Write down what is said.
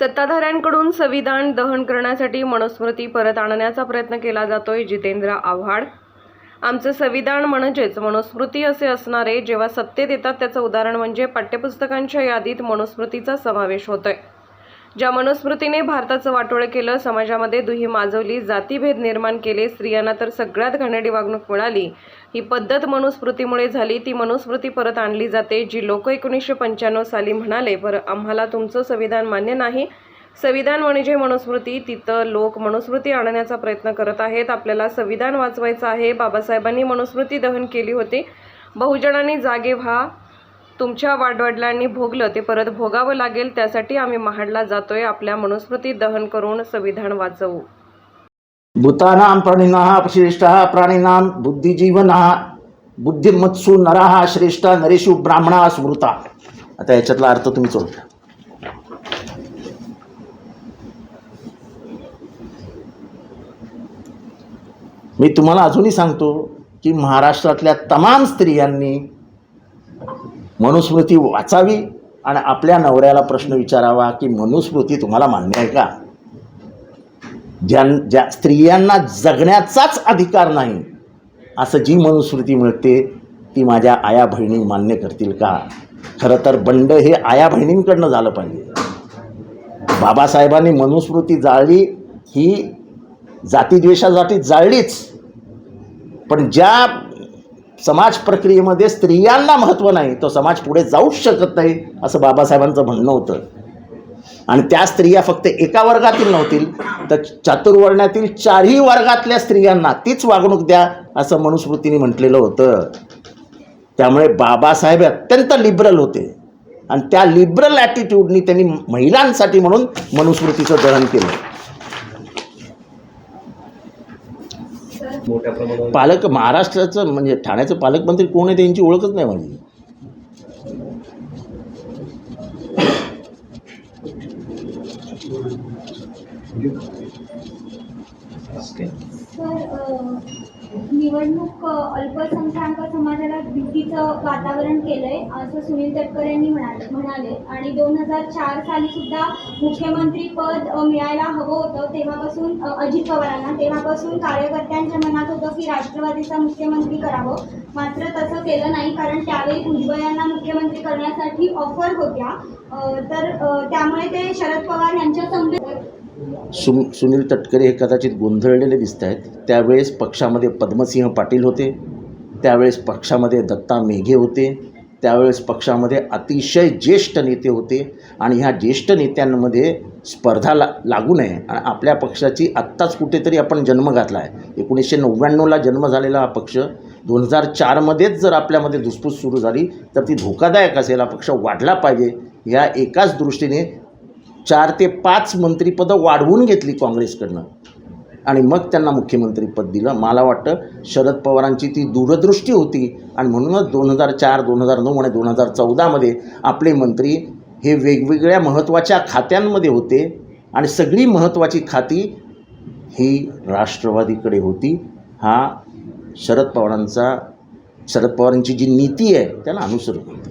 सत्ताधाऱ्यांकडून संविधान दहन करण्यासाठी मनुस्मृती परत आणण्याचा प्रयत्न केला जातोय जितेंद्र आव्हाड. आमचं संविधान म्हणजेच मनुस्मृती असे असणारे जेव्हा सत्तेत येतात त्याचं उदाहरण म्हणजे पाठ्यपुस्तकांच्या यादीत मनुस्मृतीचा समावेश होतोय. ज्या मनुस्मृतीने भारताचं वाटोळं केलं समाजामध्ये दुही माजवली जातीभेद निर्माण केले स्त्रियांना तर सगळ्यात घाणेडी वागणूक मिळाली. ही पद्धत मनुस्मृतीमुळे झाली ती मनुस्मृती परत आणली जाते जी लोक एकोणीसशे पंच्याण्णव साली म्हणाले पर आम्हाला तुमचं संविधान मान्य नाही. संविधान म्हणजे मनुस्मृती तिथं लोक मनुस्मृती आणण्याचा प्रयत्न करत आहेत. आपल्याला संविधान वाचवायचं आहे. बाबासाहेबांनी मनुस्मृती दहन केली होती. बहुजनांनी जागे व्हा. तुमच्या वाडवडिलांनी भोगलं ते परत भोगावं लागेल त्यासाठी आम्ही महाडला जातोय. आपल्या मनुस्मृती दहन करून संविधान वाचवू. भूतानां प्राणिनः श्रेष्ठः प्राणिनां बुद्धिजीवनः बुद्धिमत्सु नरः श्रेष्ठ नरेशु ब्राह्मणा स्मृता. आता याच्यातला अर्थ तुम्ही चोर मी तुम्हाला अजूनही सांगतो की महाराष्ट्रातल्या तमाम स्त्रियांनी मनुस्मृती वाचावी आणि आपल्या नवऱ्याला प्रश्न विचारावा की मनुस्मृती तुम्हाला मान्य आहे का? ज्या ज्या स्त्रियांना जगण्याचाच अधिकार नाही असं जी मनुस्मृती मिळते ती माझ्या आया बहिणी मान्य करतील का? खरं तर बंड हे आया बहिणींकडनं झालं पाहिजे. बाबासाहेबांनी मनुस्मृती जाळली ही जातीद्वेषासाठी जाळलीच. पण ज्या समाज प्रक्रियेमध्ये स्त्रियांना महत्त्व नाही तो समाज पुढे जाऊच शकत नाही असं बाबासाहेबांचं म्हणणं होतं. आणि त्या स्त्रिया फक्त एका वर्गातील नव्हतील तर चातुर्वर्णातील चारही वर्गातल्या स्त्रियांना तीच वागणूक द्या असं मनुस्मृतीने म्हटलेलं होतं. त्यामुळे बाबासाहेब अत्यंत लिबरल होते. आणि त्या लिबरल ॲटिट्यूडनी त्यांनी महिलांसाठी म्हणून मनुस्मृतीचं दहन केलं. मोठ्या प्रमाणावर पालक महाराष्ट्राचं म्हणजे ठाण्याचं पालकमंत्री कोण आहे त्यांची ओळखच नाही माझी. अ, निवडणूक अल्पसंख्याक समाजाला भीतीचं वातावरण केलंय असं सुनील तटकरे यांनी म्हणाले म्हणाले. आणि दोन हजार चार साली सुद्धा मुख्यमंत्री पद मिळायला हवं होतं तेव्हापासून अजित पवारांना तेव्हापासून कार्यकर्त्यांच्या मनात होतं की राष्ट्रवादीचा मुख्यमंत्री करावं. मात्र तसं केलं नाही कारण त्यावेळी भुजबळ यांना मुख्यमंत्री करण्यासाठी ऑफर होत्या. तर त्यामुळे ते शरद पवार यांच्या समवेत सु सुनील तटकरे हे कदाचित गोंधळलेले दिसत आहेत. त्यावेळेस पक्षामध्ये पद्मसिंह पाटील होते. त्यावेळेस पक्षामध्ये दत्ता मेघे होते. त्यावेळेस पक्षामध्ये अतिशय ज्येष्ठ नेते होते. आणि ह्या ज्येष्ठ नेत्यांमध्ये स्पर्धा ला लागू नये. आणि आपल्या पक्षाची आत्ताच कुठेतरी आपण जन्म घातला आहे. एकोणीसशे नव्याण्णवला जन्म झालेला हा पक्ष दोन हजार चारमध्येच जर आपल्यामध्ये धुसफूस सुरू झाली तर ती धोकादायक असेल. हा पक्ष वाढला पाहिजे. ह्या एकाच दृष्टीने चार ते पाच मंत्रिपदं वाढवून घेतली काँग्रेसकडनं. आणि मग त्यांना मुख्यमंत्रीपद दिलं. मला वाटतं शरद पवारांची ती दूरदृष्टी होती. आणि म्हणूनच दोन हजार चार दोन हजार नऊ आणि दोन हजार चौदामध्ये आपले मंत्री हे वेगवेगळ्या महत्त्वाच्या खात्यांमध्ये होते. आणि सगळी महत्त्वाची खाती ही राष्ट्रवादीकडे होती. हा शरद पवारांचा शरद पवारांची जी नीती आहे त्याला अनुसरून.